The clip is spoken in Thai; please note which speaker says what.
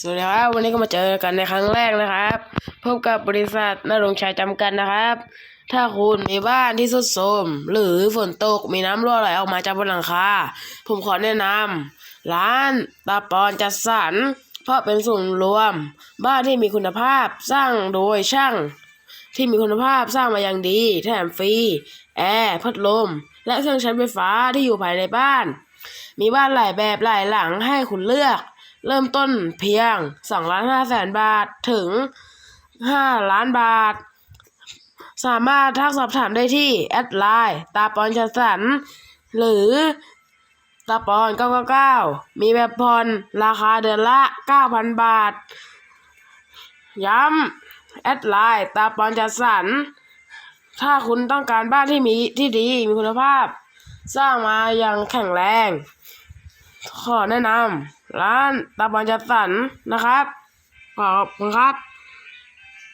Speaker 1: สวัสดีครับวันนี้ก็มาเจอกันในครั้งแรกนะครับ พบกับบริษัทนรงชัยจำกัดนะครับ ถ้าคุณมีบ้านที่สุดโทรมหรือฝนตกมีน้ำรั่วไหลออกมาจากบนหลังคาผมขอแนะนำร้านตาปอนจัดสรรเพราะเป็นศูนรวม บ้านที่มีคุณภาพสร้างโดยช่าง ที่มีคุณภาพสร้างมาอย่างดีแถมฟรีแอร์พัดลม และเครื่องใช้ไฟฟ้าที่อยู่ภายในบ้าน มีบ้านหลายแบบหลายหลังให้คุณเลือก เริ่มต้นเพียง2ล้าน5แสนบาทถึง 5 ล้านบาท สามารถทักสอบถามได้ที่ แอดไลน์ตาปอนจัดสรรหรือตาปอน999 มีแบบผ่อนราคาเดือนละ 9,000 บาท ย้ำแอดไลน์ตาปอนจัดสรรถ้าคุณต้องการบ้านที่มีที่ดีมีคุณภาพ สร้างมาอย่างแข็งแรง ขอแนะนำร้านตาบอลจัดสรรนะครับ ขอบคุณครับ